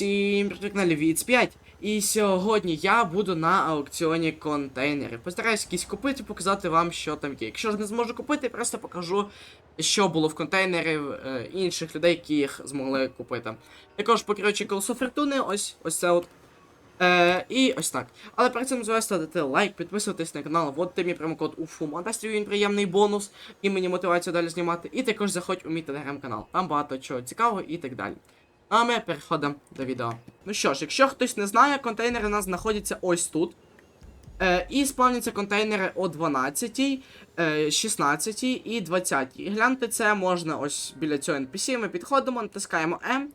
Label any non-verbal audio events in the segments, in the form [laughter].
Всім на каналі Віц 5. І сьогодні я буду на аукціоні контейнерів. Постараюсь якісь купити, показати вам, що там є. Якщо ж не зможу купити, просто покажу, що було в контейнерів е, інших людей, які їх змогли купити. Також покеручі колесо фортуни, ось ось це от. Е, і ось так. Але перед цим звести ставити лайк, підписуватись на канал, вводити мій промокод УФУМА, дасть він приємний бонус і мені мотивацію далі знімати. І також заходь у мій телеграм-канал. Там багато чого цікавого і так далі. А ми переходимо до відео. Ну що ж, якщо хтось не знає, контейнери у нас знаходяться ось тут. Е, і спавняться контейнери о 12, е, 16 і 20. І гляньте це можна ось біля цього NPC. Ми підходимо, натискаємо M.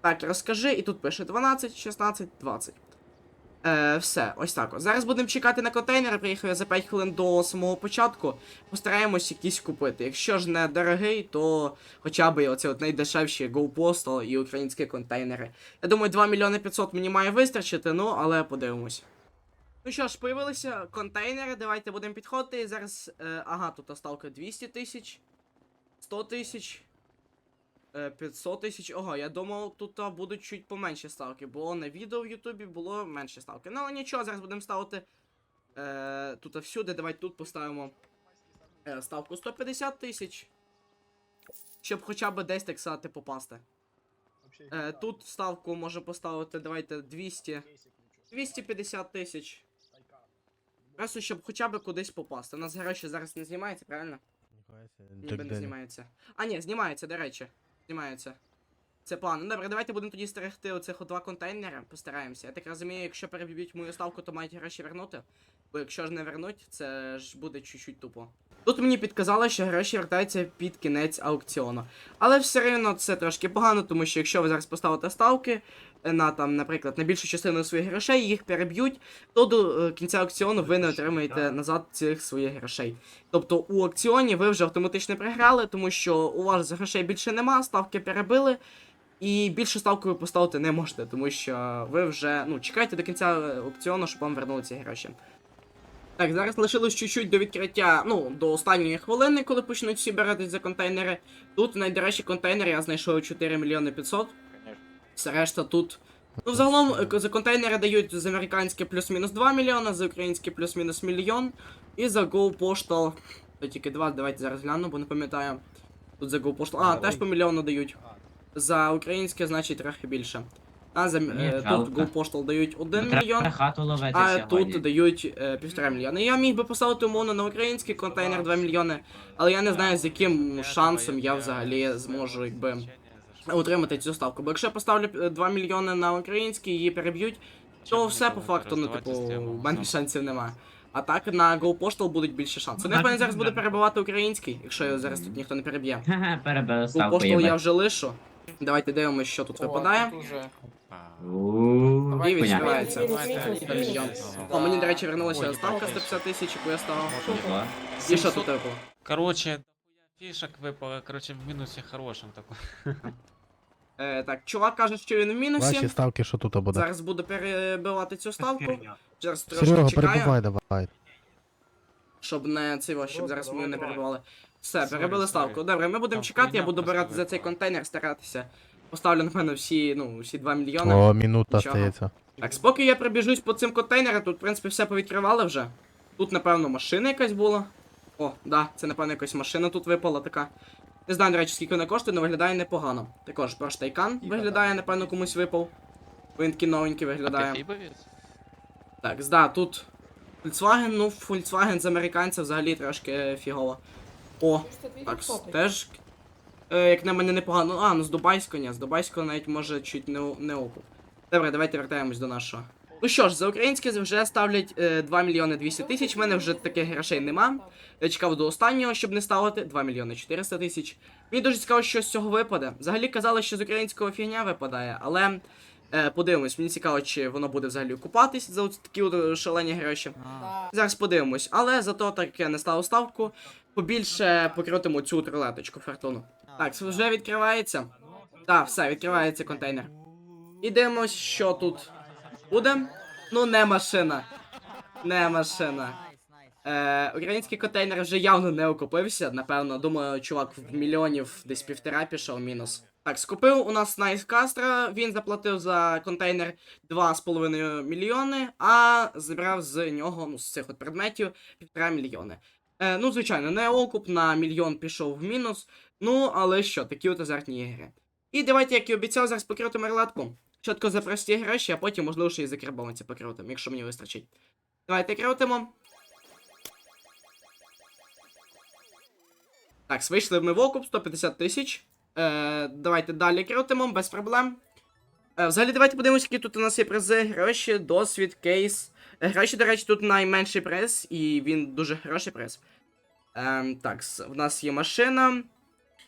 Так, розкажи, і тут пише 12, 16, 20. Е, все, ось так. Зараз будемо чекати на контейнери. Приїхав я за 5 хвилин до самого початку. Постараємось якісь купити. Якщо ж не дорогий, то хоча б оце от найдешевші GoPostal і українські контейнери. Я думаю, 2 мільйони 500 мені має вистачити, ну але подивимось. Ну що ж, появилися контейнери, давайте будемо підходити. Зараз. Е, ага, тут ставка 200 тисяч, 100 тисяч. Е, 500 тисяч. Ого, я думав, тут будуть чуть поменші ставки, бо на відео в Ютубі було менші ставки. Ну але нічого, зараз будемо ставити е, тут всюди. Давайте тут поставимо е, ставку 150 тисяч. Щоб хоча б десь так сказати попасти. Е, тут ставку може поставити, давайте 200. 250 тисяч. Просто щоб хоча б кудись попасти. У нас гроші зараз не знімається, правильно? Ніби не знімається. А, ні, знімається, до речі. Знімається. Це план. Ну добре, давайте будемо тоді стерегти оцих два контейнери. Постараємося. Я так розумію, якщо переб'ють мою ставку, то мають гроші вернути. Бо якщо ж не вернуть, це ж буде чуть-чуть тупо. Тут мені підказали, що гроші вертаються під кінець аукціону. Але все одно це трошки погано, тому що якщо ви зараз поставите ставки е, на там, наприклад, на більшу частину своїх грошей, їх переб'ють, то до е, кінця аукціону ви не отримаєте назад цих своїх грошей. Тобто у аукціоні ви вже автоматично програли, тому що у вас грошей більше нема, ставки перебили. І більше ставку ви поставити не можете, тому що ви вже ну, чекайте до кінця е, аукціону, щоб вам вернули ці гроші. Так, зараз лишилось чуть-чуть до відкриття, ну, до останньої хвилини, коли почнуть всі биратись за контейнери. Тут найдорожчі контейнери я знайшов 4 мільйони 500. Все решта тут. Ну, взагалом е, за контейнери дають з американське плюс-мінус 2 мільйона, за українське плюс-мінус мільйон. І за Go Postal. То тільки 2, давайте зараз гляну, бо не пам'ятаю. Тут за Go Postal. А, теж по мільйону дають. За українське, значить, трохи більше. А за Ні, е, тут жалко. Дають 1 Треба мільйон. хату ловити А сьогодні. тут дають е, півтора мільйона. Я міг би поставити умовно на український контейнер 2 мільйони, але я не знаю з яким шансом я взагалі зможу якби отримати цю ставку. Бо якщо я поставлю е, 2 мільйони на український її переб'ють, то все по факту, ну типу, в мене шансів немає. А так на Go Postal будуть більше шансів. Ну, я певно, зараз буду перебивати український, якщо його зараз тут ніхто не переб'є. [laughs] Ха-ха, перебили ставку, Postal я їбать. вже лишу. Давайте дивимося, що тут випадає. І. О, мені, до речі, вернулася ставка 150 тисяч, яку я ставив. І що тут випало? Короче, дохуя фишек выпало, короче, в минусе хорошем такой. Е, так, чувак каже, що він в мінусі. Ваші ставки, що тут буде? Зараз буду перебивати цю ставку. Зараз трошки Серега, чекаю, перебувай давай. щоб не цей щоб зараз мою не перебивали. Все, перебили ставку. Добре, ми будемо чекати, я буду брати за цей контейнер, старатися. Поставлю, напевно, всі, ну, всі 2 мільйони. О, минута Нічого. стається. Так, споки я пробіжусь по цим контейнерам, тут, в принципі, все повідкривали вже. Тут, напевно, машина якась була. О, да, це, напевно, якась машина тут випала така. Не знаю, до речі, скільки вона коштує, але виглядає непогано. Також Porsche Taycan виглядає, напевно, комусь випав. Він такий новенький виглядає. Так, да, тут Volkswagen, ну, Volkswagen з американця взагалі трошки фігово. О, так, теж. Е, як на мене непогано. А, ну з Дубайського ні, з Дубайського навіть може чуть не, не окуп. Добре, давайте вертаємось до нашого. Ну що ж, за українське вже ставлять е, 2 мільйони 200 тисяч. В мене вже таких грошей нема. Я чекав до останнього, щоб не ставити. 2 мільйони 400 тисяч. Мені дуже цікаво, що з цього випаде. Взагалі казали, що з українського фігня випадає, але е, подивимось, мені цікаво, чи воно буде взагалі окупатись за такі е, шалені гроші. Зараз подивимось, але зато так я не ставив ставку, побільше покрутимо цю тролеточку фортуну. Так, вже відкривається. Так, все, відкривається контейнер. І дивимось, що тут буде. Ну, не машина. Не машина. Е, український контейнер вже явно не окупився. Напевно, думаю, чувак в мільйонів десь півтора пішов мінус. Так, скупив у нас Найс Кастра, він заплатив за контейнер 2,5 мільйони, а забрав з нього, ну, з цих от предметів, 1,5 мільйони. Е, ну, звичайно, не окуп на мільйон пішов в мінус. Ну, але що, такі от азартні ігри. І давайте, як і обіцяв, зараз покрутимо рулетку. Чітко за прості гроші, а потім, можливо, ще й за карбованці покрутимо, якщо мені вистачить. Давайте крутимо. Так, вийшли ми в окуп 150 тисяч. Е, давайте далі крутимо, без проблем. Е, взагалі, давайте подивимося, які тут у нас є призи. Гроші, досвід, кейс. Е, Гроші, до речі, тут найменший приз, і він дуже хороший приз. Ем, так, в нас є машина,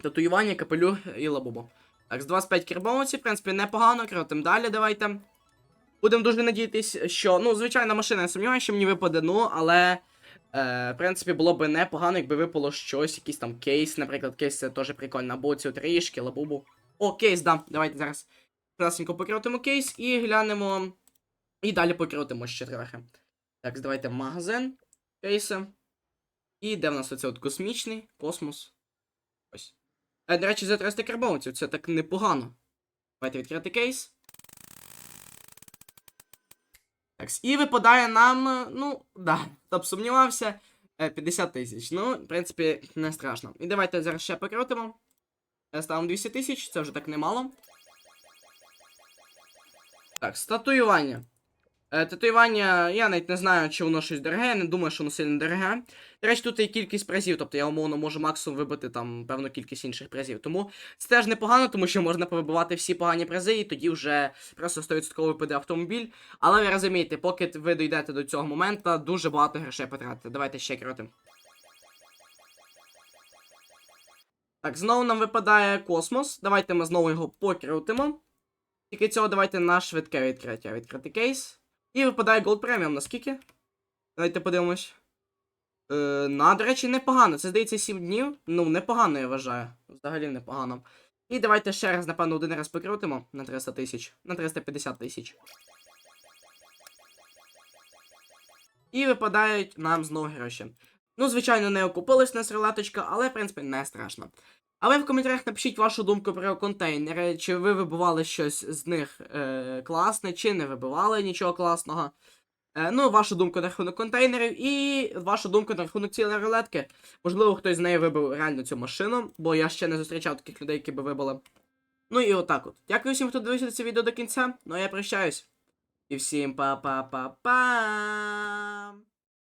татуювання, капелюх і лабубо. Так, з 25 кербонусів, в принципі, непогано, крутим далі, давайте. Будемо дуже надіятись, що, ну, звичайно, машина, я сумніваюся, що мені випаде, ну, але. Е, в принципі, було б непогано, якби випало щось, якийсь там кейс, наприклад, кейс це теж прикольно, або цю трішки, лабубу. О, кейс, да. Давайте зараз красненько покрутимо кейс і глянемо. І далі покрутимо ще трохи. Так, давайте магазин, кейси. І де в нас оце от космічний, космос. Ось. Е, до речі, за 300 карбонців, це так непогано. Давайте відкрити кейс. Так, і випадає нам, е, ну, да, хто сумнівався, е, 50 тисяч. Ну, в принципі, не страшно. І давайте зараз ще покрутимо. Е, Ставимо 200 тисяч, це вже так немало. Так, статуювання. Е, татуювання, я навіть не знаю, чи воно щось дороге, я не думаю, що воно сильно дороге. До речі, тут є кількість призів, тобто я умовно можу максимум вибити там певну кількість інших призів. Тому це теж непогано, тому що можна повибивати всі погані призи, і тоді вже просто 100% випаде автомобіль. Але ви розумієте, поки ви дійдете до цього моменту, дуже багато грошей потратите. Давайте ще крутим. Так, знову нам випадає космос. Давайте ми знову його покрутимо. Тільки цього давайте на швидке відкриття. Відкрити кейс. І випадає Gold Premium. Наскільки? Давайте подивимось. Е, на, до речі, непогано. Це здається 7 днів. Ну, непогано, я вважаю. Взагалі непогано. І давайте ще раз, напевно, один раз покрутимо на 300 тисяч. На 350 тисяч. І випадають нам знову гроші. Ну, звичайно, не окупилась нас рулеточка, але, в принципі, не страшно. А ви в коментарях напишіть вашу думку про контейнери, чи ви вибивали щось з них е, класне, чи не вибивали нічого класного. Е, ну, вашу думку на рахунок контейнерів і вашу думку на рахунок цілої рулетки. Можливо, хтось з неї вибив реально цю машину, бо я ще не зустрічав таких людей, які би вибили. Ну і отак от. Дякую всім, хто дивився це відео до кінця. Ну а я прощаюсь. І всім па-па-па-па.